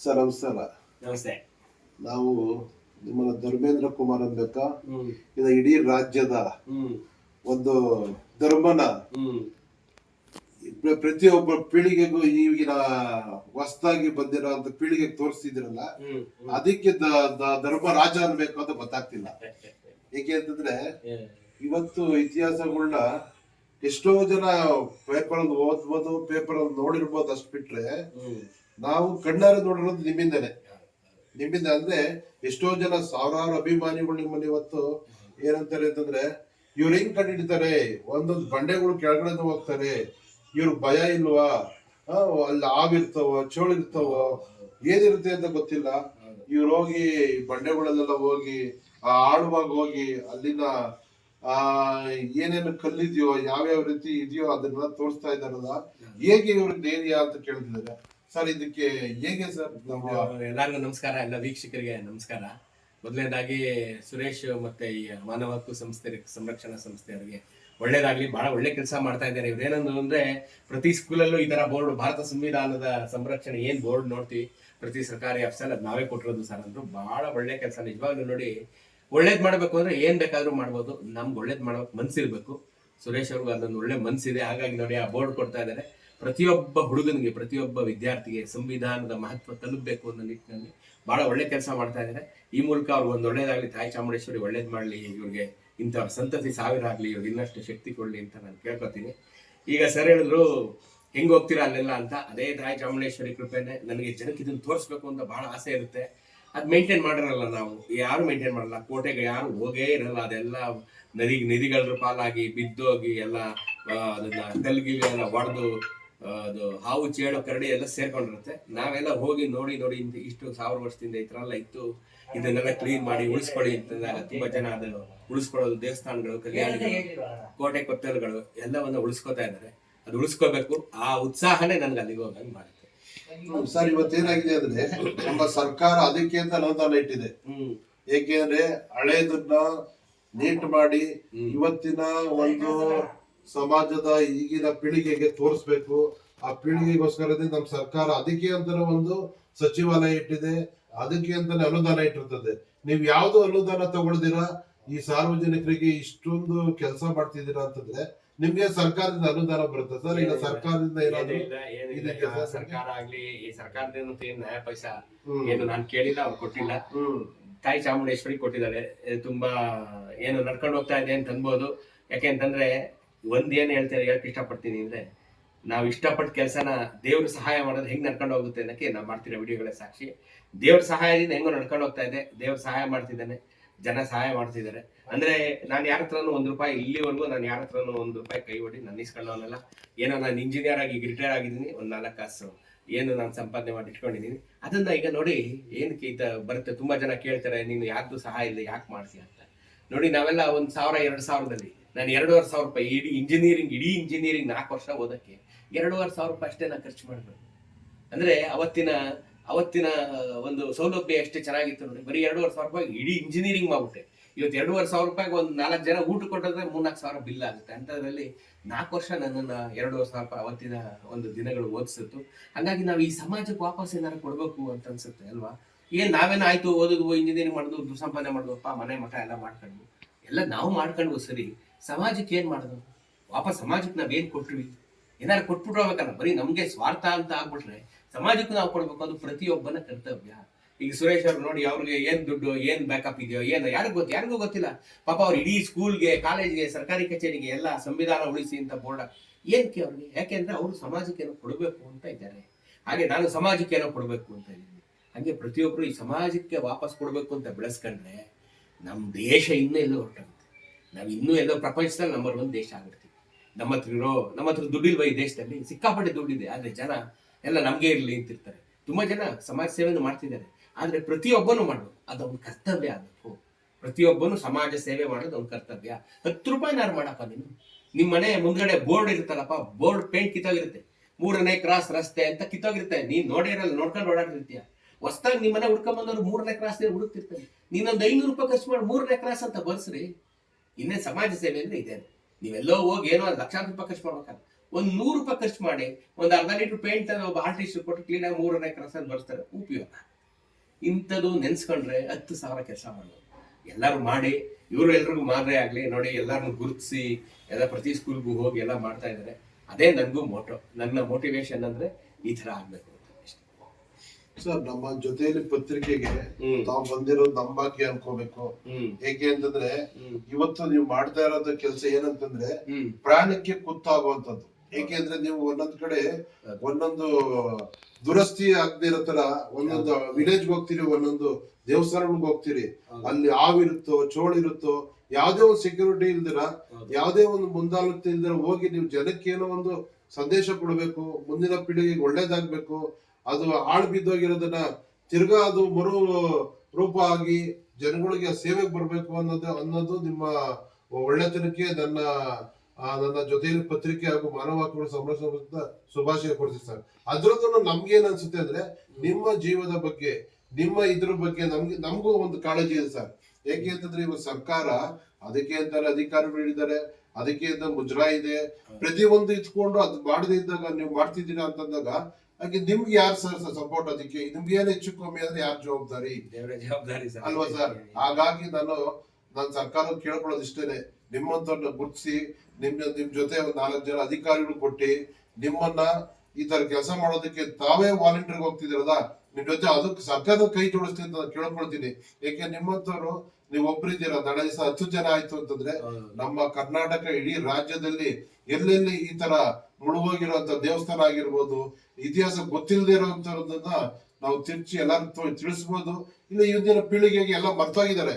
Sir ನಮಸ್ಕಾರ ನಮಸ್ತೆ. ನಾವು ನಿಮ್ಮನ್ನ ಧರ್ಮೇಂದ್ರ ಕುಮಾರ್ ಅನ್ಬೇಕ ಇದು ಇಡೀ ರಾಜ್ಯದ ಒಂದು ಧರ್ಮನ ಪ್ರತಿಯೊಬ್ಬ ಪೀಳಿಗೆಗೂ ಈಗಿನ ಹೊಸದಾಗಿ ಬಂದಿರೋ ಅಂತ ಪೀಳಿಗೆಗೆ ತೋರಿಸ್ತಿದ್ರಲ್ಲ. ಅದಕ್ಕೆ ಧರ್ಮ ರಾಜ ಅನ್ಬೇಕು ಅಂತ ಗೊತ್ತಾಗ್ತಿಲ್ಲ. ಏಕೆ ಅಂತಂದ್ರೆ ಇವತ್ತು ಇತಿಹಾಸಗಳನ್ನ ಎಷ್ಟೋ ಜನ ಪೇಪರ್ ಓದ್ಬೋದು ಪೇಪರ್ ನೋಡಿರ್ಬೋದು ಅಷ್ಟು ಬಿಟ್ರೆ ನಾವು ಕಣ್ಣಾರೆ ನೋಡಿರೋದು ನಿಮ್ಮಿಂದನೆ. ನಿಮ್ಮಿಂದ ಅಂದ್ರೆ ಎಷ್ಟೋ ಜನ ಸಾವಿರಾರು ಅಭಿಮಾನಿಗಳು ನಿಮ್ಮಲ್ಲಿ ಇವತ್ತು ಏನಂತಾರೆ ಅಂತಂದ್ರೆ, ಇವ್ರು ಹೆಂಗ್ ಕಂಡಿಡ್ತಾರೆ? ಒಂದೊಂದು ಬಂಡೆಗಳು ಕೆಳಗಡೆ ಹೋಗ್ತಾರೆ. ಇವ್ರ ಭಯ ಇಲ್ವಾ? ಅಲ್ಲಿ ಆವಿರ್ತಾವ ಚೋಳಿರ್ತಾವ ಏನಿರುತ್ತೆ ಅಂತ ಗೊತ್ತಿಲ್ಲ. ಇವ್ರು ಹೋಗಿ ಬಂಡೆಗಳಲ್ಲೆಲ್ಲ ಹೋಗಿ, ಆ ಆಳುವಾಗ ಹೋಗಿ ಅಲ್ಲಿನ, ಆ, ಏನೇನು ಕಲ್ಲಿದೆಯೋ, ಯಾವ್ಯಾವ ರೀತಿ ಇದೆಯೋ ಅದನ್ನೆಲ್ಲ ತೋರಿಸ್ತಾ ಇದ್ದಾರಲ್ಲ, ಹೇಗೆ ಇವ್ರ ಧೈರ್ಯ ಅಂತ ಕೇಳ್ತಿದ್ದಾರೆ. ಸರ್ ಇದಕ್ಕೆ ಹೇಗೆ ಸರ್ ಎಲ್ಲರಿಗೂ ನಮಸ್ಕಾರ ಎಲ್ಲ ವೀಕ್ಷಕರಿಗೆ ನಮಸ್ಕಾರ. ಮೊದಲನೇದಾಗಿ ಸುರೇಶ್ ಮತ್ತೆ ಈ ಮಾನವ ಹಕ್ಕು ಸಂಸ್ಥೆ ಸಂರಕ್ಷಣಾ ಸಂಸ್ಥೆಯವರಿಗೆ ಒಳ್ಳೇದಾಗ್ಲಿ ಬಹಳ ಒಳ್ಳೆ ಕೆಲಸ ಮಾಡ್ತಾ ಇದ್ದಾರೆ. ಇವ್ರೇನಂದ್ರು ಅಂದ್ರೆ ಪ್ರತಿ ಸ್ಕೂಲಲ್ಲೂ ಈ ತರ ಬೋರ್ಡ್ ಭಾರತ ಸಂವಿಧಾನದ ಸಂರಕ್ಷಣೆ ಏನ್ ಬೋರ್ಡ್ ನೋಡ್ತೀವಿ ಪ್ರತಿ ಸರ್ಕಾರಿ ಆಫೀಸಲ್ಲಿ ಅದ್ ನಾವೇ ಕೊಟ್ಟಿರೋದು ಸರ್. ಅಂದ್ರು ಬಹಳ ಒಳ್ಳೆ ಕೆಲಸ. ನಿಜವಾಗ್ಲೂ ನೋಡಿ ಒಳ್ಳೇದ್ ಮಾಡ್ಬೇಕು ಅಂದ್ರೆ ಏನ್ ಬೇಕಾದ್ರೂ ಮಾಡ್ಬೋದು. ನಮ್ಗೆ ಒಳ್ಳೇದ್ ಮಾಡೋಕ್ ಮನ್ಸಿರ್ಬೇಕು. ಸುರೇಶ್ ಅವ್ರಿಗೂ ಅದೊಂದು ಒಳ್ಳೆ ಮನ್ಸಿದೆ. ಹಾಗಾಗಿ ನೋಡಿ ಆ ಬೋರ್ಡ್ ಕೊಡ್ತಾ ಇದ್ದಾರೆ. ಪ್ರತಿಯೊಬ್ಬ ಹುಡುಗನಿಗೆ, ಪ್ರತಿಯೊಬ್ಬ ವಿದ್ಯಾರ್ಥಿಗೆ ಸಂವಿಧಾನದ ಮಹತ್ವ ತಲುಪಬೇಕು ಅನ್ನೋ ನಿಟ್ಟಿನಲ್ಲಿ ಬಹಳ ಒಳ್ಳೆ ಕೆಲಸ ಮಾಡ್ತಾ ಇದ್ದಾರೆ ಈ ಮೂಲಕ ಅವ್ರಿಗೆ ಒಂದು ಒಳ್ಳೇದಾಗ್ಲಿ, ತಾಯಿ ಚಾಮುಂಡೇಶ್ವರಿ ಒಳ್ಳೇದು ಮಾಡಲಿ, ಇವ್ರಿಗೆ ಇಂಥವ್ರ ಸಂತತಿ ಸಾವಿರ ಆಗಲಿ ಇವ್ರಿಗೆ ಇನ್ನಷ್ಟು ಶಕ್ತಿ ಕೊಡಲಿ ಅಂತ ನಾನು ಕೇಳ್ಕೊತೀನಿ. ಈಗ ಸರ್ ಹೇಳಿದ್ರು, ಹೆಂಗೆ ಹೋಗ್ತೀರಾ ಅಲ್ಲೆಲ್ಲ? ಅಂತ. ಅದೇ ತಾಯಿ ಚಾಮುಂಡೇಶ್ವರಿ ಕೃಪೆನೆ, ನನಗೆ ಜನಕ್ಕೆ ಇದನ್ನು ತೋರಿಸ್ಬೇಕು ಅಂತ ಬಹಳ ಆಸೆ ಇರುತ್ತೆ. ಅದು ಮೇಂಟೈನ್ ಮಾಡಿರಲ್ಲ ನಾವು. ಯಾರು ಮೇಂಟೈನ್ ಮಾಡಲ್ಲ. ಕೋಟೆಗೆ ಯಾರು ಹೋಗೇ ಇರಲ್ಲ. ಅದೆಲ್ಲ ನದಿ ನದಿಗಳ ಪಾಲಾಗಿ, ಬಿದ್ದೋಗಿ ಎಲ್ಲ ಅದನ್ನ ಕಲ್ಗಿಲ್ ಎಲ್ಲ ಒಡೆದು ಅದು ಹಾವು ಚೇಳು ಕರಡಿ ಎಲ್ಲ ಸೇರ್ಕೊಂಡಿರುತ್ತೆ. ನಾವೆಲ್ಲ ಹೋಗಿ ನೋಡಿ ನೋಡಿ ಇಂತ ಇಷ್ಟು ಸಾವಿರ ವರ್ಷದಿಂದ ಈ ತರ ಎಲ್ಲ ಇತ್ತು. ಇದನ್ನೆಲ್ಲ ಕ್ಲೀನ್ ಮಾಡಿ ಉಳಿಸ್ಕೊಳ್ಳಿ ಅಂತಂದಾಗ ತುಂಬಾ ಜನ ಅದು ಉಳಿಸ್ಕೊಳ್ಳೋದು ದೇವಸ್ಥಾನಗಳು ಕಲ್ಯಾಣಗಳು ಕೋಟೆ ಕೊತ್ತಲುಗಳು ಎಲ್ಲವನ್ನ ಉಳಿಸ್ಕೊತಾ ಇದ್ದಾರೆ. ಅದು ಉಳಿಸ್ಕೋಬೇಕು. ಆ ಉತ್ಸಾಹನೇ ನನ್ಗೆ ಅಲ್ಲಿಗೆ ಹೋಗಂಗ್ ಮಾಡುತ್ತೆ. ಸರ್ ಇವತ್ತೇನಾಗಿದೆ ಅಂದ್ರೆ ನಮ್ಮ ಸರ್ಕಾರ ಅದಕ್ಕೆ ಅಂತ ಅನುದಾನ ಇಟ್ಟಿದೆ. ಹ್ಮ್. ಏಕೆಂದ್ರೆ ಹಳೇದನ್ನ ನೀಟ್ ಮಾಡಿ ಇವತ್ತಿನ ಒಂದು ಸಮಾಜದ ಈಗಿನ ಪೀಳಿಗೆಗೆ ತೋರಿಸ್ಬೇಕು. ಆ ಪೀಳಿಗೆಗೋಸ್ಕರನೇ ನಮ್ಮ ಸರ್ಕಾರ ಅದಕ್ಕೆ ಅಂತ ಒಂದು ಸಚಿವಾಲಯ ಇಟ್ಟಿದೆ ಅದಕ್ಕೆ ಅಂತಾನೆ ಅನುದಾನ ಇಟ್ಟಿರ್ತದೆ. ನೀವು ಯಾವ್ದು ಅನುದಾನ ತಗೊಳ್ದಿರಾ ಈ ಸಾರ್ವಜನಿಕರಿಗೆ ಇಷ್ಟೊಂದು ಕೆಲಸ ಮಾಡ್ತಿದ್ದೀರಾ ಅಂತಂದ್ರೆ ನಿಮ್ಗೆ ಸರ್ಕಾರದಿಂದ ಅನುದಾನ ಬರುತ್ತೆ. ಸರ್ ಈಗ ಸರ್ಕಾರದಿಂದ ಏನಾದ್ರು ಸರ್ಕಾರ ಆಗ್ಲಿ ಈ ಸರ್ಕಾರದಿಂದ ಏನ್ ನ್ಯಾಯ ಪೈಸಾ. ಏನು ನಾನು ಕೇಳಿಲ್ಲ ಅವ್ರು ಕೊಟ್ಟಿಲ್ಲ. ಹ್ಮ್. ತಾಯಿ ಚಾಮುಂಡೇಶ್ವರಿ ಕೊಟ್ಟಿದ್ದಾರೆ. ತುಂಬಾ ಏನು ನಡ್ಕೊಂಡು ಹೋಗ್ತಾ ಇದೆ ಅಂತ ಅನ್ಬೋದು. ಯಾಕೆ ಅಂತಂದ್ರೆ ಒಂದ್ ಏನ್ ಹೇಳ್ತಾರೆ ಹೇಳಕ್ ಇಷ್ಟಪಡ್ತೀನಿ ಅಂದ್ರೆ, ನಾವು ಇಷ್ಟಪಟ್ಟ ಕೆಲಸನ ದೇವ್ರ ಸಹಾಯ ಮಾಡೋದು ಹೆಂಗ್ ನಡ್ಕೊಂಡು ಹೋಗುತ್ತೆ ಅನ್ನಕ್ಕೆ ನಾವು ಮಾಡ್ತಿರೋ ವಿಡಿಯೋಗಳೇ ಸಾಕ್ಷಿ. ದೇವ್ರ ಸಹಾಯದಿಂದ ಹೆಂಗೋ ನಡ್ಕೊಂಡು ಹೋಗ್ತಾ ಇದೆ, ದೇವ್ರ ಸಹಾಯ ಮಾಡ್ತಿದ್ದಾನೆ, ಜನ ಸಹಾಯ ಮಾಡ್ತಿದ್ದಾರೆ. ಅಂದ್ರೆ ನಾನು ಯಾರ ಹತ್ರನೂ ಒಂದ್ ರೂಪಾಯಿ ಇಲ್ಲಿವರೆಗೂ ನಾನು ಯಾರ ಹತ್ರನೂ ಒಂದ್ ರೂಪಾಯಿ ಕೈ ಹೊಡಿ ನಾನು ಇಸ್ಕೊಳ್ಳೋನಲ್ಲ. ಏನೋ ನಾನು ಇಂಜಿನಿಯರ್ ಆಗಿ ರಿಟೈರ್ ಆಗಿದ್ದೀನಿ, ಒಂದ್ ನಾಲ್ಕು ಕಾಸು ಏನು ನಾನು ಸಂಪಾದನೆ ಮಾಡಿ ಇಟ್ಕೊಂಡಿದ್ದೀನಿ. ಅದನ್ನ ಈಗ ನೋಡಿ ಏನಕ್ಕೆ ಈತ ಬರುತ್ತೆ, ತುಂಬಾ ಜನ ಕೇಳ್ತಾರೆ, ನೀನು ಯಾರ್ದು ಸಹಾಯ ಇಲ್ಲ, ಯಾಕೆ ಮಾಡ್ತೀಯ ಅಂತ. ನೋಡಿ ನಾವೆಲ್ಲ ಒಂದ್ ಸಾವಿರ, ಎರಡು ಸಾವಿರದಲ್ಲಿ ನಾನು ಎರಡೂವರೆ ಸಾವಿರ ರೂಪಾಯಿ ಇಡೀ ಇಂಜಿನಿಯರಿಂಗ್ ಇಡೀ ಇಂಜಿನಿಯರಿಂಗ್ ನಾಲ್ಕು ವರ್ಷ ಓದಕ್ಕೆ ಎರಡೂವರೆ ಸಾವಿರ ರೂಪಾಯಿ ಅಷ್ಟೇ ನಾನು ಖರ್ಚು ಮಾಡಬೇಕು. ಅಂದ್ರೆ ಅವತ್ತಿನ ಅವತ್ತಿನ ಒಂದು ಸೌಲಭ್ಯ ಎಷ್ಟು ಚೆನ್ನಾಗಿತ್ತು ನೋಡಿ, ಬರೀ ಎರಡೂವರೆ ಸಾವಿರ ರೂಪಾಯಿ ಇಡೀ ಇಂಜಿನಿಯರಿಂಗ್ ಮಾಡ್ಬಿಟ್ಟೆ. ಇವತ್ತು ಎರಡೂವರೆ ಸಾವಿರ ರೂಪಾಯಿಗೆ ಒಂದು ನಾಲ್ಕು ಜನ ಊಟ ಕೊಟ್ಟರೆ ಮೂರ್ನಾಲ್ಕು ಸಾವಿರ ಬಿಲ್ ಆಗುತ್ತೆ. ಅಂಥದ್ರಲ್ಲಿ ನಾಲ್ಕು ವರ್ಷ ನನ್ನನ್ನು ಎರಡೂವರೆ ಸಾವಿರ ರೂಪಾಯಿ ಅವತ್ತಿನ ಒಂದು ದಿನಗಳು ಓದಿಸಿತ್ತು. ಹಾಗಾಗಿ ನಾವು ಈ ಸಮಾಜಕ್ಕೆ ವಾಪಸ್ ಏನಾರು ಕೊಡಬೇಕು ಅಂತ ಅನ್ಸುತ್ತೆ ಅಲ್ವಾ? ಏನ್ ನಾವೇನಾಯ್ತು ಓದಿದ್ವು ಇಂಜಿನಿಯರಿಂಗ್ ಮಾಡಿದ್ವು ದುಸಂಪಾದನೆ ಸಂಪಾದನೆ ಮಾಡಿದ್ವಪ್ಪ ಮನೆ, ಮಠ ಎಲ್ಲ ಮಾಡ್ಕೊಂಡ್ವು. ಎಲ್ಲ ನಾವು ಮಾಡ್ಕೊಂಡು ಸರಿ. ಸಮಾಜಕ್ಕೆ ಏನ್ ಮಾಡೋದು? ವಾಪಸ್ ಸಮಾಜಕ್ಕೆ ನಾವೇನು ಕೊಟ್ವಿ? ಏನಾರು ಕೊಟ್ಬಿಟ್ರು ಹೋಗ್ಬೇಕಲ್ಲ, ಬರೀ ನಮ್ಗೆ ಸ್ವಾರ್ಥ ಅಂತ ಆಗ್ಬಿಟ್ರೆ ಸಮಾಜಕ್ಕೂ ನಾವು ಕೊಡ್ಬೇಕು ಅದು ಪ್ರತಿಯೊಬ್ಬನ ಕರ್ತವ್ಯ. ಈಗ ಸುರೇಶ್ ಅವ್ರು ನೋಡಿ ಅವ್ರಿಗೆ ಏನ್ ದುಡ್ಡು, ಏನ್ ಬ್ಯಾಕಪ್ ಇದೆಯೋ ಏನು, ಯಾರಿಗೂ ಗೊತ್ತು ಯಾರಿಗೂ ಗೊತ್ತಿಲ್ಲ. ಪಾಪ ಅವ್ರು ಇಡೀ ಸ್ಕೂಲ್ಗೆ ಕಾಲೇಜ್ಗೆ ಸರ್ಕಾರಿ ಕಚೇರಿಗೆ ಎಲ್ಲ ಸಂವಿಧಾನ ಉಳಿಸಿ ಅಂತ ಬೋರ್ಡ್ ಏನಕ್ಕೆ ಅವ್ರಿಗೆ? ಯಾಕೆಂದ್ರೆ ಅವರು ಸಮಾಜಕ್ಕೆ ಏನೋ ಕೊಡಬೇಕು ಅಂತ ಇದ್ದಾರೆ. ಹಾಗೆ ನಾನು ಸಮಾಜಕ್ಕೆ ಏನೋ ಕೊಡಬೇಕು ಅಂತ ಇದ್ದೀನಿ. ಹಾಗೆ ಪ್ರತಿಯೊಬ್ಬರು ಈ ಸಮಾಜಕ್ಕೆ ವಾಪಸ್ ಕೊಡಬೇಕು ಅಂತ ಬೆಳೆಸ್ಕೊಂಡ್ರೆ ನಮ್ಮ ದೇಶ ಇನ್ನೂ ಎಲ್ಲೋ ಹೊರಟಾಗುತ್ತೆ. ನಾವು ಇನ್ನೂ ಎಲ್ಲೋ ಪ್ರಪಂಚದಲ್ಲಿ ನಂಬರ್ ಒಂದು ದೇಶ ಆಗಿರ್ತೀವಿ. ನಮ್ಮ ಹತ್ರ ಇರೋ, ನಮ್ಮ ಹತ್ರ ದುಡ್ಡಿಲ್ವ ಈ ದೇಶದಲ್ಲಿ? ಸಿಕ್ಕಾಪಟ್ಟೆ ದುಡ್ಡಿದೆ. ಆದರೆ ಜನ ಎಲ್ಲ ನಮಗೆ ಇರಲಿ ಅಂತಿರ್ತಾರೆ. ತುಂಬಾ ಜನ ಸಮಾಜ ಸೇವೆಯನ್ನು ಮಾಡ್ತಿದ್ದಾರೆ. ಆದರೆ ಪ್ರತಿಯೊಬ್ಬನು ಮಾಡಬೇಕು. ಅದೊಂದು ಕರ್ತವ್ಯ ಆಗಬೇಕು. ಪ್ರತಿಯೊಬ್ಬನು ಸಮಾಜ ಸೇವೆ ಮಾಡೋದು ಒಂದು ಕರ್ತವ್ಯ. ಹತ್ತು ರೂಪಾಯಿನಾರು ಮಾಡಪ್ಪ ನೀನು? ನಿಮ್ಮ ಮನೆ ಮುಂದ್ಗಡೆ ಬೋರ್ಡ್ ಇರುತ್ತಲ್ಲಪ್ಪ, ಬೋರ್ಡ್ ಪೇಂಟ್ ಕಿತ್ತೋಗಿರುತ್ತೆ. ಮೂರನೇ ಕ್ರಾಸ್ ರಸ್ತೆ ಅಂತ ಕಿತ್ತೋಗಿರುತ್ತೆ. ನೀನ್ ನೋಡಿರಲ್ಲ ನೋಡ್ಕೊಂಡು ಓಡಾಡಿರ್ತೀಯ ಹೊಸ್ದಾಗಿ ನಿಮ್ಮ ಮನೆ ಹುಡ್ಕೊಂಬಂದವ್ರು ಮೂರನೇ ಕ್ರಾಸ್ ಹುಡುಕ್ತಿರ್ತಾರೆ. ನೀನೊಂದು ಐನೂರು ರೂಪಾಯಿ ಖರ್ಚು ಮಾಡಿ ಮೂರನೇ ಕ್ರಾಸ್ ಅಂತ ಬರ್ಸ್ರಿ. ಇನ್ನೇ ಸಮಾಜ ಸೇವೆ ಅಂದ್ರೆ ಇದೆ. ನೀವೆಲ್ಲೋ ಹೋಗಿ ಏನೋ ಲಕ್ಷಾಂತರ ರೂಪಾಯಿ ಖರ್ಚು ಮಾಡ್ಬೇಕಲ್ಲ. ಒಂದು ನೂರು ರೂಪಾಯಿ ಖರ್ಚು ಮಾಡಿ ಒಂದು ಅರ್ಧ ಲೀಟರ್ ಪೇಂಟ್ ಒಬ್ಬ ಆರ್ಟಿಸ್ಟ್ ಕೊಟ್ಟು ಕ್ಲೀನಾಗಿ ಮೂರನೇ ಕ್ರಾಸ್ ಅಂತ ಬರ್ಸ್ತಾರೆ. ಉಪಯೋಗ. ಇಂಥದ್ದು ನೆನ್ಸ್ಕೊಂಡ್ರೆ ಹತ್ತು ಸಾವಿರ ಕೆಲಸ ಮಾಡೋದು ಎಲ್ಲರೂ ಮಾಡಿ, ಇವರು ಎಲ್ರಿಗೂ ಮಾದರಿ ಆಗಲಿ. ನೋಡಿ ಎಲ್ಲರನ್ನು ಗುರುತಿಸಿ, ಎಲ್ಲ ಪ್ರತಿ ಸ್ಕೂಲ್ಗೂ ಹೋಗಿ ಎಲ್ಲ ಮಾಡ್ತಾ ಇದ್ದಾರೆ. ಅದೇ ನನಗೂ ಮೋಟೋ ನನ್ನ ಮೋಟಿವೇಶನ್ ಅಂದ್ರೆ ಈ ತರ ಆಗ್ಬೇಕು. ಸರ್ ನಮ್ಮ ಜೊತೆಯಲ್ಲಿ ಪತ್ರಿಕೆಗೆ ತಾವು ಬಂದಿರೋದು ನಮ್ಮ ಭಾಗ್ಯ ಅನ್ಕೋಬೇಕು. ಹೇಗೆ ಏಕೆ ಅಂತಂದ್ರೆ ಇವತ್ತು ನೀವು ಮಾಡ್ತಾ ಇರೋದು ಕೆಲಸ ಏನಂತಂದ್ರೆ ಪ್ರಾಣಕ್ಕೆ ಕುತ್ತಾಗುವಂತದ್ದು ಏಕೆಂದ್ರೆ ನೀವು ಒಂದೊಂದ್ ಕಡೆ ಒಂದೊಂದು ದುರಸ್ತಿ ಆಗದಿರೋ ತರ ಒಂದೊಂದು ವಿಲೇಜ್ ಹೋಗ್ತೀರಿ ಒಂದೊಂದು ದೇವಸ್ಥಾನಗಳಿಗೆ ಹೋಗ್ತೀರಿ. ಅಲ್ಲಿ ಹಾವಿರುತ್ತೋ ಚೋಳಿರುತ್ತೋ ಯಾವ್ದೇ ಒಂದು ಸೆಕ್ಯೂರಿಟಿ ಇಲ್ದಿರ. ಯಾವ್ದೇ ಒಂದು ಮುಂದಾಲೋಚನೆ ಇಲ್ದಿರ ಹೋಗಿ ನೀವು ಜನಕ್ಕೆ ಏನೋ ಒಂದು ಸಂದೇಶ ಕೊಡಬೇಕು ಮುಂದಿನ ಪೀಳಿಗೆಗೆ ಒಳ್ಳೇದಾಗ್ಬೇಕು ಅದು ಹಾಳು ಬಿದ್ದೋಗಿರೋದನ್ನ ತಿರ್ಗಾ ಅದು ಮರು ರೂಪ ಆಗಿ ಜನಗಳಿಗೆ ಸೇವೆಗೆ ಬರ್ಬೇಕು ಅನ್ನೋದು ಅನ್ನೋದು ನಿಮ್ಮ ಒಳ್ಳೆತನಕ್ಕೆ ನನ್ನ ನನ್ನ ಜೊತೆಯಲ್ಲಿ ಪತ್ರಿಕೆ ಹಾಗೂ ಮಾನವ ಹಕ್ಕುಗಳ ಸಂರಕ್ಷಣೆ ಶುಭಾಶಯ ಕೊಡ್ತೀವಿ ಸರ್ ಅದ್ರದ್ದು ನಮ್ಗೆ ಏನ್ ಅನ್ಸುತ್ತೆ ಅಂದ್ರೆ ನಿಮ್ಮ ಜೀವದ ಬಗ್ಗೆ, ನಿಮ್ಮ ಇದ್ರ ಬಗ್ಗೆ ನಮ್ಗೆ, ನಮಗೂ ಒಂದು ಕಾಳಜಿ ಇದೆ ಸರ್. ಏಕೆ ಅಂತಂದ್ರೆ ಇವಾಗ ಸರ್ಕಾರ ಅದಕ್ಕೆ ಅಂತಾರೆ ಅಧಿಕಾರಿಗಳು ಹೇಳಿದ್ದಾರೆ. ಅದಕ್ಕೆ ಇದ್ದ ಮುಜರಾ ಇದೆ. ಒಂದು ಇದ್ಕೊಂಡು ಅದು ಮಾಡದೇ ಇದ್ದಾಗ ನೀವು ಮಾಡ್ತಿದ್ದೀರಾ ಅಂತಂದಾಗ ಹಾಗೆ ನಿಮ್ಗೆ ಯಾರು ಸರ್ ಸಪೋರ್ಟ್ ಅದಕ್ಕೆ? ನಿಮ್ಗೆ ಏನ್ ಹೆಚ್ಚು ಕಮ್ಮಿ ಅಂದ್ರೆ ಯಾರು ಜವಾಬ್ದಾರಿ? ಜವಾಬ್ದಾರಿ ಅಲ್ವಾ ಸರ್ ಹಾಗಾಗಿ ನಾನು ನಾನು ಸರ್ಕಾರ ಕೇಳ್ಕೊಳ್ಳೋದು ಇಷ್ಟೇನೆ. ನಿಮ್ಮಂತವ್ರನ್ನ ಗುರುತಿಸಿ ನಿಮ್ ನಿಮ್ ಜೊತೆ ಒಂದು ನಾಲ್ಕು ಜನ ಅಧಿಕಾರಿಗಳು ಕೊಟ್ಟಿ ನಿಮ್ಮನ್ನ ಈ ತರ ಕೆಲಸ ಮಾಡೋದಕ್ಕೆ ತಾವೇ ವಾಲಂಟಿಯರ್ ಹೋಗ್ತಿದಿರಲ್ಲ ನಿಮ್ ಜೊತೆ ಅದಕ್ಕೆ ಸರ್ಕಾರದ ಕೈ ಜೋಡಿಸ್ತೀನಿ ಅಂತ ಕೇಳ್ಕೊಳ್ತೀನಿ. ಏಕೆ ನಿಮ್ಮಂತವ್ರು ನೀವು ಒಬ್ರಿದ್ದೀರಾ? ನಾಳೆ ದಿವಸ ಹತ್ತು ಜನ ಆಯ್ತು ಅಂತಂದ್ರೆ ನಮ್ಮ ಕರ್ನಾಟಕ ಇಡೀ ರಾಜ್ಯದಲ್ಲಿ ಎಲ್ಲೆಲ್ಲಿ ಈ ತರ ಮುಳುಗೋಗಿರುವಂತ ದೇವಸ್ಥಾನ ಆಗಿರ್ಬೋದು ಇತಿಹಾಸ ಗೊತ್ತಿಲ್ಲದೆ ಇರುವಂತ ನಾವು ತಿರ್ಚಿ ಎಲ್ಲಾರು ತಿಳಿಸ್ಬೋದು. ಇಲ್ಲ ಇವತ್ತಿನ ಪೀಳಿಗೆಗೆ ಎಲ್ಲ ಮರ್ತೋಗಿದ್ದಾರೆ.